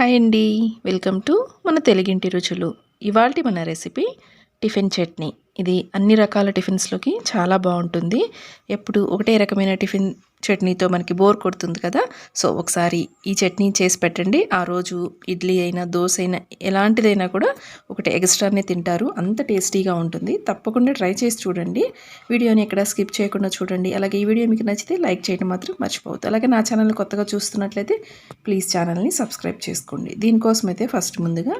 Hi అండి. Welcome to మన తెలుగింటి రుచులు. ఇవాళ మన రెసిపీ టిఫిన్ చట్నీ. ఇది అన్ని రకాల టిఫిన్స్లోకి చాలా బాగుంటుంది. ఎప్పుడు ఒకటే రకమైన టిఫిన్ చట్నీతో మనకి బోర్ కొడుతుంది కదా. సో ఒకసారి ఈ చట్నీ చేసి పెట్టండి. ఆ రోజు ఇడ్లీ అయినా దోశ అయినా ఎలాంటిదైనా కూడా ఒకటి ఎక్స్ట్రానే తింటారు. అంత టేస్టీగా ఉంటుంది. తప్పకుండా ట్రై చేసి చూడండి. వీడియోని ఎక్కడ స్కిప్ చేయకుండా చూడండి. అలాగే ఈ వీడియో మీకు నచ్చితే లైక్ చేయడం మాత్రం మర్చిపోవద్దు. అలాగే నా ఛానల్ కొత్తగా చూస్తున్నట్లయితే ప్లీజ్ ఛానల్ని సబ్స్క్రైబ్ చేసుకోండి. దీనికోసం అయితే ఫస్ట్ ముందుగా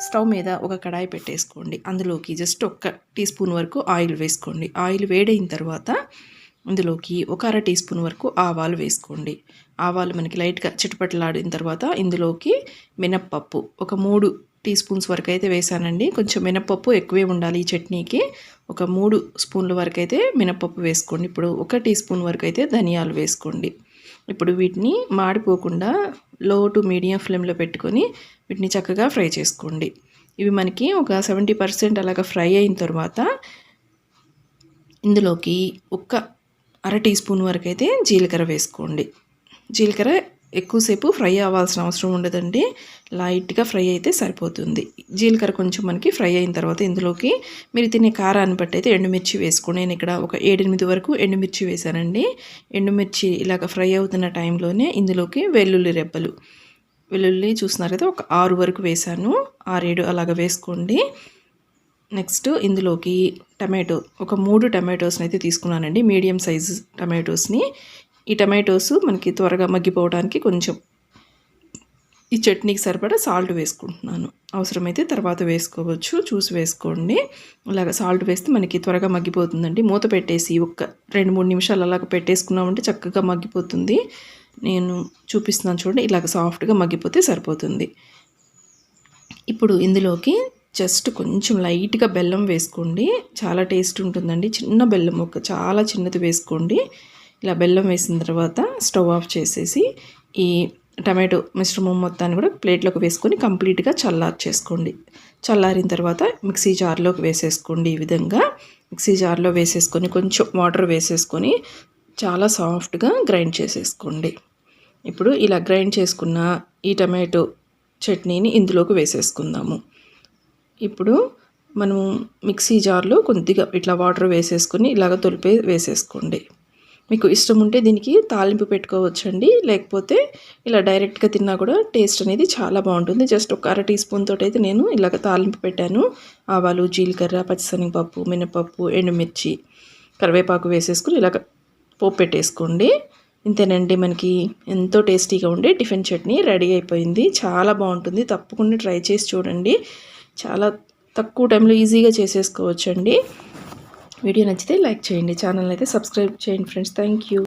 స్టవ్ మీద ఒక కడాయి పెట్టేసుకోండి. అందులోకి జస్ట్ ఒక్క టీ స్పూన్ వరకు ఆయిల్ వేసుకోండి. ఆయిల్ వేడైన తర్వాత ఇందులోకి ఒక అర టీ స్పూన్ వరకు ఆవాలు వేసుకోండి. ఆవాలు మనకి లైట్గా చిటపటలాడిన తర్వాత ఇందులోకి మినప్పప్పు ఒక మూడు టీ స్పూన్స్ వరకు అయితే వేసానండి. కొంచెం మినప్పప్పు ఎక్కువే ఉండాలి ఈ చట్నీకి. ఒక మూడు స్పూన్ల వరకు అయితే మినప్పప్పు వేసుకోండి. ఇప్పుడు ఒక టీ స్పూన్ వరకు అయితే ధనియాలు వేసుకోండి. ఇప్పుడు వీటిని మాడిపోకుండా లో టు మీడియం ఫ్లేమ్లో పెట్టుకొని వీటిని చక్కగా ఫ్రై చేసుకోండి. ఇవి మనకి ఒక సెవెంటీ పర్సెంట్ అలాగా ఫ్రై అయిన తర్వాత ఇందులోకి ఒక్క అర టీ స్పూన్ వరకు అయితే జీలకర్ర వేసుకోండి. జీలకర్ర ఎక్కువసేపు ఫ్రై అవ్వాల్సిన అవసరం ఉండదండి. లైట్గా ఫ్రై అయితే సరిపోతుంది. జీలకర్ర కొంచెం మనకి ఫ్రై అయిన తర్వాత ఇందులోకి మీరు తినే కారాన్ని బట్టి అయితే ఎండుమిర్చి వేసుకోండి. నేను ఇక్కడ ఒక ఏడెనిమిది వరకు ఎండుమిర్చి వేశానండి. ఎండుమిర్చి ఇలాగ ఫ్రై అవుతున్న టైంలోనే ఇందులోకి వెల్లుల్లి రెబ్బలు. వెల్లుల్లి చూసినారైతే ఒక ఆరు వరకు వేశాను. ఆరేడు అలాగ వేసుకోండి. నెక్స్ట్ ఇందులోకి టమాటో ఒక మూడు టమాటోస్ని అయితే తీసుకున్నానండి. మీడియం సైజ్ టమాటోస్ని. ఈ టమాటోస్ మనకి త్వరగా మగ్గిపోవడానికి కొంచెం ఈ చట్నీకి సరిపడా సాల్ట్ వేసుకుంటున్నాను. అవసరమైతే తర్వాత వేసుకోవచ్చు. చూసి వేసుకోండి. అలాగ సాల్ట్ వేస్తే మనకి త్వరగా మగ్గిపోతుందండి. మూత పెట్టేసి ఒక రెండు మూడు నిమిషాలు అలాగ పెట్టేసుకున్నామంటే చక్కగా మగ్గిపోతుంది. నేను చూపిస్తున్నాను చూడండి. ఇలాగ సాఫ్ట్గా మగ్గిపోతే సరిపోతుంది. ఇప్పుడు ఇందులోకి జస్ట్ కొంచెం లైట్గా బెల్లం వేసుకోండి. చాలా టేస్ట్ ఉంటుందండి. చిన్న బెల్లం ఒక చాలా చిన్నది వేసుకోండి. ఇలా బెల్లం వేసిన తర్వాత స్టవ్ ఆఫ్ చేసేసి ఈ టమాటో మిశ్రమం మొత్తాన్ని కూడా ప్లేట్లోకి వేసుకొని కంప్లీట్గా చల్లార్చేసుకోండి చల్లారిన తర్వాత మిక్సీ జార్లోకి వేసేసుకోండి ఈ విధంగా. మిక్సీ జార్లో వేసేసుకొని కొంచెం వాటర్ వేసేసుకొని చాలా సాఫ్ట్గా గ్రైండ్ చేసేసుకోండి. ఇప్పుడు ఇలా గ్రైండ్ చేసుకున్న ఈ టమాటో చట్నీని ఇందులోకి వేసేసుకుందాము. ఇప్పుడు మనము మిక్సీ జార్లో కొద్దిగా ఇట్లా వాటర్ వేసేసుకొని ఇలాగ తొలిపే వేసేసుకోండి. మీకు ఇష్టం ఉంటే దీనికి తాలింపు పెట్టుకోవచ్చండి. లేకపోతే ఇలా డైరెక్ట్గా తిన్నా కూడా టేస్ట్ అనేది చాలా బాగుంటుంది. జస్ట్ ఒక అర టీ స్పూన్ తోటి అయితే నేను ఇలాగ తాలింపు పెట్టాను. ఆవాలు జీలకర్ర పచ్చిశనగపప్పు మినపప్పు ఎండుమిర్చి కరివేపాకు వేసేసుకుని ఇలాగ పోపు పెట్టేసుకోండి. ఇంతేనండి మనకి ఎంతో టేస్టీగా ఉండే టిఫిన్ చట్నీ రెడీ అయిపోయింది. చాలా బాగుంటుంది. తప్పకుండా ట్రై చేసి చూడండి. చాలా తక్కువ టైంలో ఈజీగా చేసేసుకోవచ్చండి. వీడియో నచ్చితే లైక్ చేయండి. ఛానల్ అయితే సబ్స్క్రైబ్ చేయండి ఫ్రెండ్స్. Thank you.